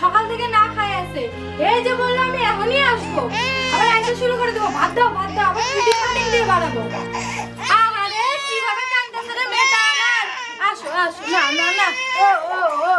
সকাল থেকে না খাই আছে। এই যে বলল আমি এখনই আসব। আবার আইসা শুরু করে দেবো। ভাত দাও ভাত দাও, আবার ছুটি কাটিং দিয়ে বাড়াবো আসো আসো। না না না। ও ও ও।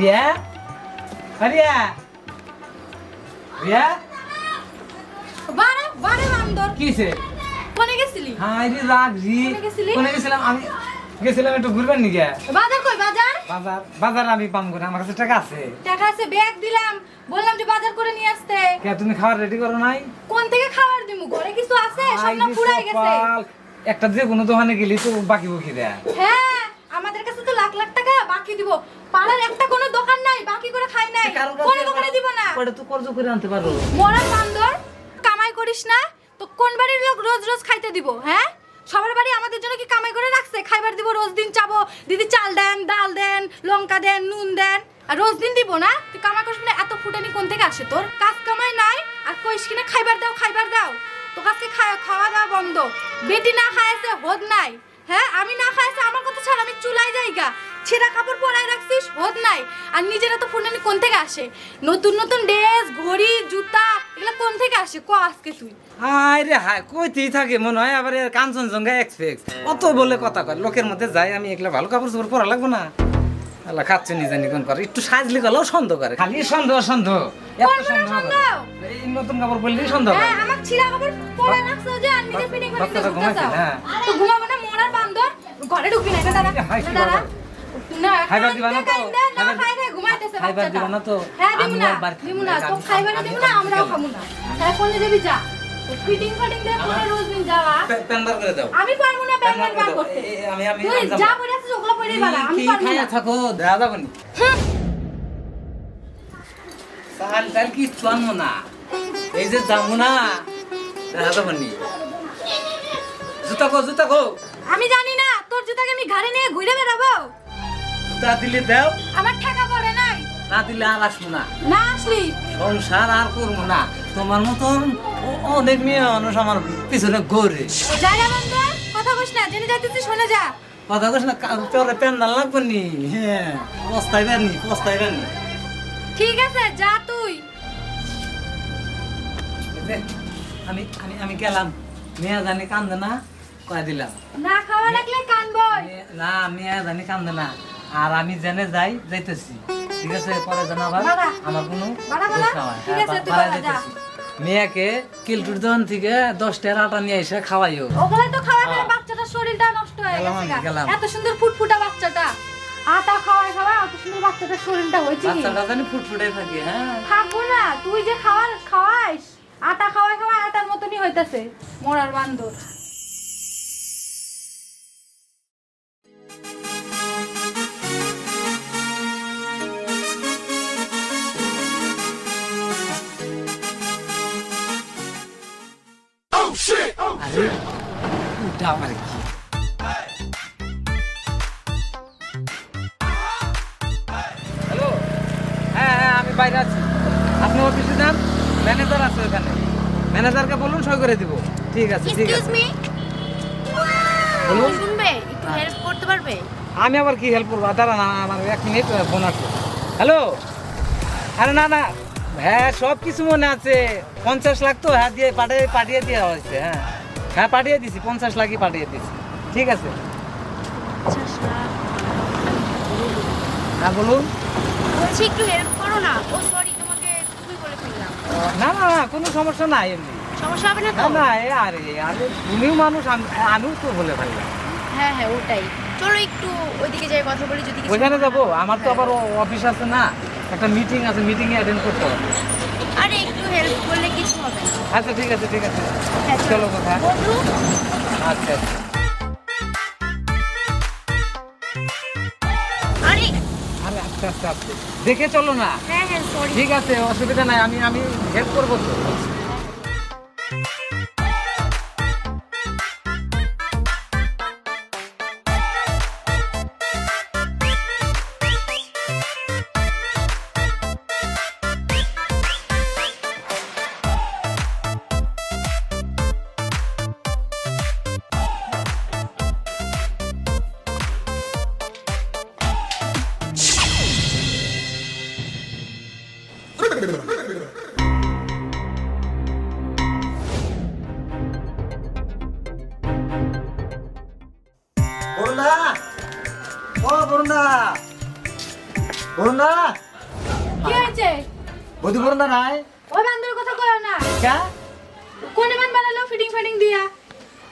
রিয়া? রিয়া? রিয়া? বারে বারে বান্দর। কিছে কোনে গেছিলি? হাই রে রাগ জি কোনে গেছিলি? কোনে গেছিলাম? আমি গেছিলাম একটু ঘুরবেন নিকে বাজার কই বাজার? বাজার বাজার আমি পাম করে আমার কাছে টাকা আছে। টাকা আছে ব্যাগ দিলাম। বললাম যে বাজার করে নিয়ে আসতে। কে তুমি খাবার রেডি করো নাই? কোন থেকে খাবার দিমু? ঘরে কিছু আছে? সব না পুরাই গেছে। একটা যে কোনো দোকানে গেলি তো বাকি বকি দেয় হ্যাঁ আমাদের কাছে তো লাখ লাখ টাকা বাকি দিব। পাড়ার একটা কোনো দোকান নাই বাকি করে খাই নাই। কোন দোকানে দিব না। ওটা তো কর্জ করে আনতে পারো মরার বান্দর কামাই করিস না তো কোন বাড়ির লোক রোজ রোজ খাইতে দিব হ্যাঁ? সবার বাড়ি আমাদের জন্য কি কামাই করে রাখছে? খাইবার দিব রোজ দিন চাবো। দিদি চাল দেন ডাল দেন লঙ্কা দেন নুন দেন আর রোজ দিন দিব না? তুই কামাই করিস না এত ফুটানি কোন থেকে আসে তোর? কাজ কামাই নাই আর কইস কিনা খাইবার দাও খাইবার দাও। তো কাজকে খাওয়া দাওয়া বন্ধ। বেটি না খাইছে হোদ নাই। হ্যাঁ আমি না খাইছে আমার কথা ছাড় আমি চুলাই যাইগা। ছেঁড়া কাপড় পরাই রাখছিস? হোদ নাই। আর নিজেরা তো ফুটানি কোন থেকে আসে? নতুন নতুন ড্রেস ঘড়ি জুতা এগুলো কোন থেকে আসে? ক আজকে তুই? হাই রে হাই কইতেই থাকে মনে হয় আবার এর কাঞ্চনজঙ্ঘা এক্সপেক্স অত বলে কথা কয় লোকের মধ্যে যাই আমি একলা ভালো কাপড় চোপড় পরা লাগবো না। আল্লাহ খাচ্ছে নিজে নিকন করে একটু সাজলি গেলেও সন্দেহ করে। খালি সন্দেহ সন্দেহ এত সন্দেহ সন্দেহ? করে। এই নতুন কাপড় পরলেই সন্দেহ করে হ্যাঁ আমার ছিঁড়া কাপড় পরাই রাখছো যে আর নিজে ফিটিং করে চাও। হ্যাঁ। তো ঘুমাবো না মরার বান্দর। ঘরে ঢুকবি না এটা দাঁড়া? না খাইবার দিবা না তো? খাইবার- খাই খাই ঘুমাইতেছে খাইবার দিবা না তো? হ্যাঁ দিমু না। দিমু না তো খাইবার দিমু না আমরাও খাব খাব না। তাই কোনে যাবি যা। ফিটিং ফাটিং দিয়ে পরে রোজ দিন যাওয়া প্যান বার করে দাও। আমি পারব না প্যান বার বার করে দাও। করতে এ- এ- আমি আমি তুই যা পরে আছিস ওগুলো পরেই বালা আমি কি না। থাকো? দেখা যাব নি? চাল চাল কি চুয়ানো না? এই যে যাব না দেখা যাব নি। জুতা কো জুতা কো আমি জানি না তোর জুতাকে আমি ঘাড়ে নিয়ে ঘুরে বেড়াবো। জুতা দিলে দাও। আমার ঠেকা পড়ে নাই। না দিলে আর আসব না। না আসলি? সংসার আর করব না। তোমার মতন অনেক মেয়ে মানুষ আমার পিছনে ঘুরে। জায়গা বন্ধ কথা বলিস না জেনে যাইতেছিস শুনে যা। কথা কস না তোরে প্যান্ডাল লাগবো নি? হ্যাঁ পস্তাইবার নি পস্তাইবার নি। ঠিক আছে যা তুই। আমি আমি আমি গেলাম। মেয়া জানি কান্দে না কয়ে দিলাম। না খাওয়া লাগলে কানবই। মে- না মেয়া জানি কান্দে না। আর আমি জেনে যাই যাইতেছি। ঠিক আছে পরে যেন আবার আমার কোনো হয়। মেয়েকে কিলটুর দোকান থেকে দশটার আটা নিয়ে এসে খাওয়াইও। ওগুলো তো খাওয়া খাওয়া হ্যাঁ। বাচ্চাটার শরীরটা নষ্ট হয়ে গেছে। এত সুন্দর ফুটফুটা বাচ্চাটা। আটা খাওয়ায় খাওয়া এত সুন্দর বাচ্চাটার শরীরটা হয়েছে বাচ্চাটা জানি ফুটফুটে থাকে হ্যাঁ। থাকব না তুই যে খাওয়ার খাওয়াইস আটা খাওয়াই খাওয়াই আটার মতনই হইতাছে। মরার বান্দর। আরে ওটা আমার কি হ্যালো হ্যাঁ হ্যাঁ আমি বাইরে আছি। আপনি অফিসে যান ম্যানেজার আছে ওখানে। ম্যানেজারকে বলুন সই করে দিব। ঠিক আছে ঠিক আছে। বলুন শুনবে? একটু হেল্প করতে পারবে? আমি আবার কি হেল্প করব? দাঁড়া না আমার এক মিনিট ফোন আছে হ্যালো আরে না না। হ্যাঁ সব কিছু মনে আছে। পঞ্চাশ লাখ তো হ্যাঁ দিয়ে পাঠিয়ে পাঠিয়ে দেওয়া হয়েছে হ্যাঁ। হ্যাঁ পাঠিয়ে দিছি পঞ্চাশ লাখই পাঠিয়ে দিছি। ঠিক আছে। হ্যাঁ বলুন। বলছি একটু হেল্প করো না। ও সরি তোমাকে তুমি বলে ফেললাম। না না না কোনো সমস্যা নাই এমনি। সমস্যা হবে না তো? না এ আরে আরে তুমিও মানুষ আমি- আমিও তো বলে ফেললাম। হ্যাঁ হ্যাঁ ওটাই। চলো একটু ওইদিকে যাই কথা বলি যদি ওইখানে যাব? আমার তো হ্যাঁ। আবার অফিস আছে না। একটা মিটিং আছে মিটিংয়ে অ্যাটেন্ড করতে হবে। আরে একটু হেল্প করলে কিছু হবে আচ্ছা ঠিক আছে ঠিক আছে। চলো কথা। আচ্ছা আচ্ছা। আরে। আরে আস্তে আস্তে আস্তে। দেখে চলো না। হ্যাঁ হ্যাঁ সরি ঠিক আছে অসুবিধা নাই আমি আমি হেল্প করব তো। বরুণা ও বরুণা বরুণা কি হয়েছে? বধু বরুণা নাই। ওই বান্দর কথা কয়ো না। কে? কোনে মান বানালো ফিটিং ফিটিং দিয়া?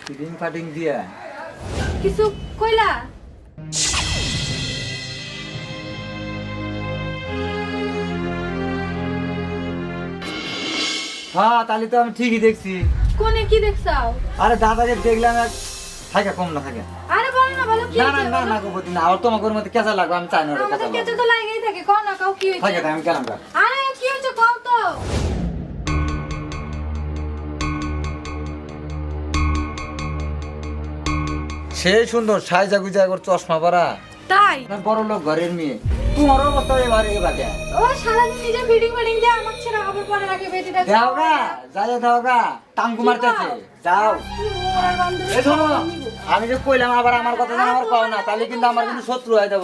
ফিটিং ফাটিং দিয়ে। কিছু কইলা? হ্যাঁ তাহলে তো আমি ঠিকই দেখছি। কোনে কি দেখছাও? আরে দাদাকে দেখলাম এক থাকে কম না থাকে। কি না না না গো না আর তোমাকে মধ্যে কেঁচা লাগবে আমি চাই না আমাদের কেঁচা তো লাগেই থাকে কও না কাও কি থাকে আমি গেলাম আরে কি হয়েছে কও তো? সেই সুন্দর সাইজা গুজা করে চশমা পরা। তাই? বড় লোক ঘরের মেয়ে। তোমার অবস্থা এবার এবার ও সারাদিন নিজে ফিটিং ফিটিং দিয়ে আমার ছেড়ে খবর পরে রাখে বেটিটা দাও গা যাই দাও গা টাঙ্গু মারতেছে যাও। শোনো আমি যে কইলাম আবার আমার কথা আমার কও না তাহলে কিন্তু আমার কিন্তু শত্রু হয়ে যাব।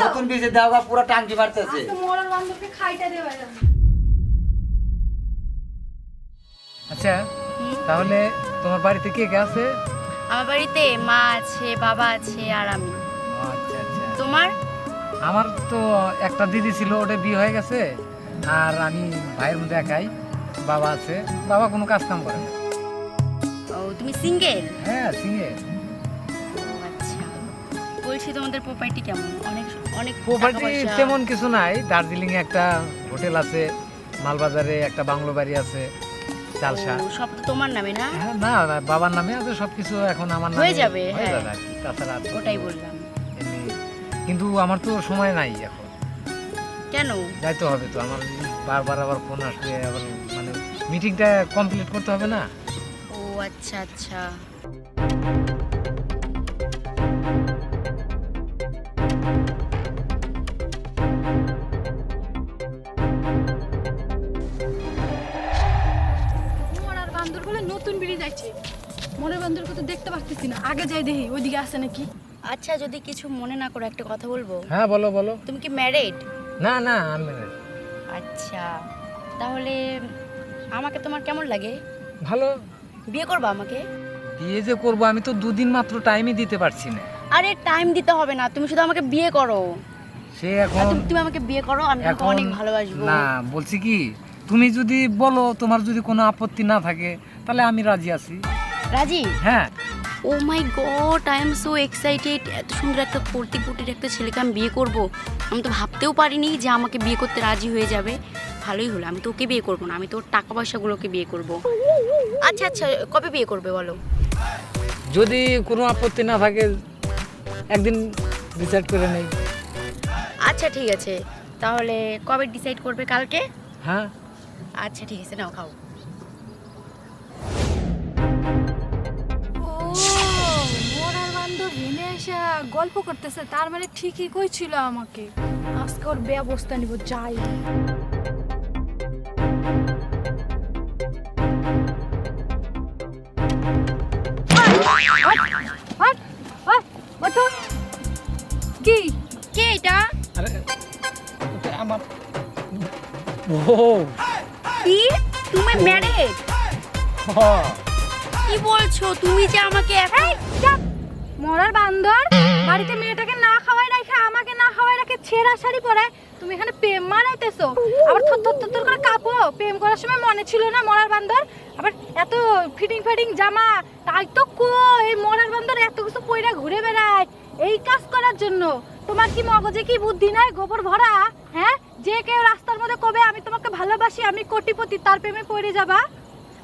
নতুন বীজে দাও গা পুরো টাঙ্কি মারতেছে। বান্ধবকে খাইটা আচ্ছা তাহলে তোমার বাড়িতে কে কে আছে? আমার বাড়িতে মা আছে বাবা আছে আর আমি। আচ্ছা আচ্ছা। তোমার? আমার তো একটা দিদি ছিল ওটা বিয়ে হয়ে গেছে। আর আমি ভাইয়ের মধ্যে একাই বাবা আছে। বাবা কোনো কাজ কাম করে না। ও তুমি সিঙ্গেল হ্যাঁ সিঙ্গে আচ্ছা। বলছি তোমাদের প্রপার্টি কেমন? অনেক অনেক প্রপার্টি তেমন কিছু নাই। দার্জিলিং এ একটা হোটেল আছে মালবাজারে একটা বাংলো বাড়ি আছে চালসা। সব তো তোমার নামে না? হ্যাঁ না না, বাবার নামে আছে সবকিছু এখন আমার নামে হয়ে যাবে, হয়ে হ্যাঁ। যাবে তাছাড়া ওটাই বললাম। কিন্তু আমার তো সময় নাই এখন। কেন? যাইতে হবে তো আমার বারবার আবার ফোন আসবে আবার মানে মিটিংটা কমপ্লিট করতে হবে না। ও আচ্ছা আচ্ছা। মোরার বান্দর বলে নতুন বেরিয়ে যাচ্ছে মনের বান্দর কথা দেখতে পাচ্ছি না। আগে যাই দেখি ওইদিকে আছে নাকি? আচ্ছা যদি কিছু মনে না করো একটা কথা বলব? হ্যাঁ বলো বলো। তুমি কি ম্যারিড না না আমি। আচ্ছা তাহলে আমাকে তোমার কেমন লাগে? ভালো। বিয়ে করবা আমাকে? বিয়ে যে করব আমি তো দুদিন মাত্র টাইমই দিতে পারছি না। আরে টাইম দিতে হবে না তুমি শুধু আমাকে বিয়ে করো। সে এখন তুমি তুমি আমাকে বিয়ে করো আমি তোমাকে অনেক ভালোবাসবো। না বলছি কি তুমি যদি বলো তোমার যদি কোনো আপত্তি না থাকে তাহলে আমি রাজি আছি। রাজি? হ্যাঁ। ও my god I am so excited এত সুন্দর একটা কোটি কোটির একটা ছেলেকে আমি বিয়ে করব। আমি তো ভাবতেও পারিনি যে আমাকে বিয়ে করতে রাজি হয়ে যাবে। ভালোই হলো আমি তো ওকে বিয়ে করব না আমি তোর টাকা পয়সাগুলোকে বিয়ে করব। আচ্ছা আচ্ছা কবে বিয়ে করবে বলো? যদি কোনো আপত্তি না থাকে একদিন ডিসাইড করে নেই। আচ্ছা ঠিক আছে। তাহলে কবে ডিসাইড করবে কালকে? হ্যাঁ। আচ্ছা ঠিক আছে নাও খাও। মোরার এসে গল্প করতেছে তার মানে ঠিকই কইছিল আমাকে। আজকে ওর ব্যবস্থা নিব যাই। কি? কে এটা? আরে আমার ও। কি? তুমি ম্যারেড। কি বলছো? তুমি যে আমাকে চাপ। মরার বান্দর? বাড়িতে মেয়েটাকে না খাওয়াই রাখে আমাকে না খাওয়াই রাখে ছেঁড়া শাড়ি পরে তুমি এখানে প্রেম মানাইতেছো আবার থর থর থর করে কাঁপো। প্রেম করার সময় মনে ছিল না মরার বান্দর? আবার এত ফিটিং ফিটিং জামা তাই তো কো এই মরার বান্দর এত কিছু পয়রা ঘুরে বেড়ায়? এই কাজ করার জন্য। তোমার কি মগজে কি বুদ্ধি নাই গোবর ভরা? হ্যাঁ? যে কেউ রাস্তার মধ্যে কবে আমি তোমাকে ভালোবাসি আমি কোটিপতি তার প্রেমে পড়ে যাবা?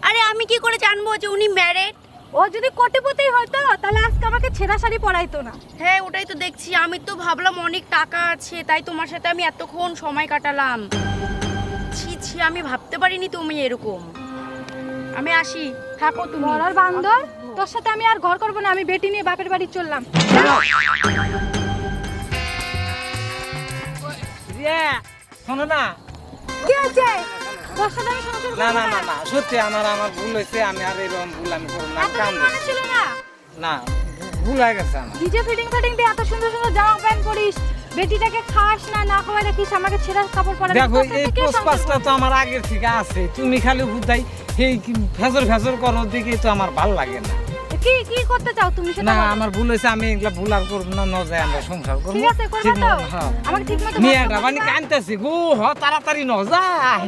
আরে আমি কি করে জানব যে উনি ম্যারেড ও যদি কোটিপতি হতো তাহলে ছেঁড়া শাড়ি পরাইতো না। হ্যাঁ ওটাই তো দেখছি। আমি তো ভাবলাম অনেক টাকা আছে তাই তোমার সাথে আমি এতক্ষণ সময় কাটালাম। ছি ছি আমি ভাবতে পারিনি তুমি এরকম। আমি আসি। থাকো তুমি। মরার বান্দর তোর সাথে আমি আর ঘর করব না আমি বেটি নিয়ে বাপের বাড়ি চললাম। রিয়া শোনো না। কি আছে তোর সাথে আমি সংসার না না না? না সত্যি আমার আমার ভুল হয়েছে আমি আর এরকম ভুল আমি করব না কাম ছিল না? না। ভুল হয়ে গেছে আমার। ডিজে ফিটিং ফিটিং দিয়ে এত সুন্দর সুন্দর জামা প্যান্ট পরিস বেটিটাকে খাস না না খাওয়াই রাখিস আমাকে ছেঁড়া কাপড় পরা দেখো এই পোস্টপাসটা তো আমার আগের থেকে আছে। তুমি খালি বুঝাই এই ফেজর ফেজর করো দেখে তো আমার ভালো লাগে না। কি কি করতে চাও তুমি সেটা না আমার ভুল হয়েছে আমি এগুলা ভুল আর করব না ন যায় আমরা সংসার করব। ঠিক আছে করবা তো? হ্যাঁ। আমাকে ঠিক মতো মেয়েটা মানে কানতেছি গো হ তাড়াতাড়ি ন যায়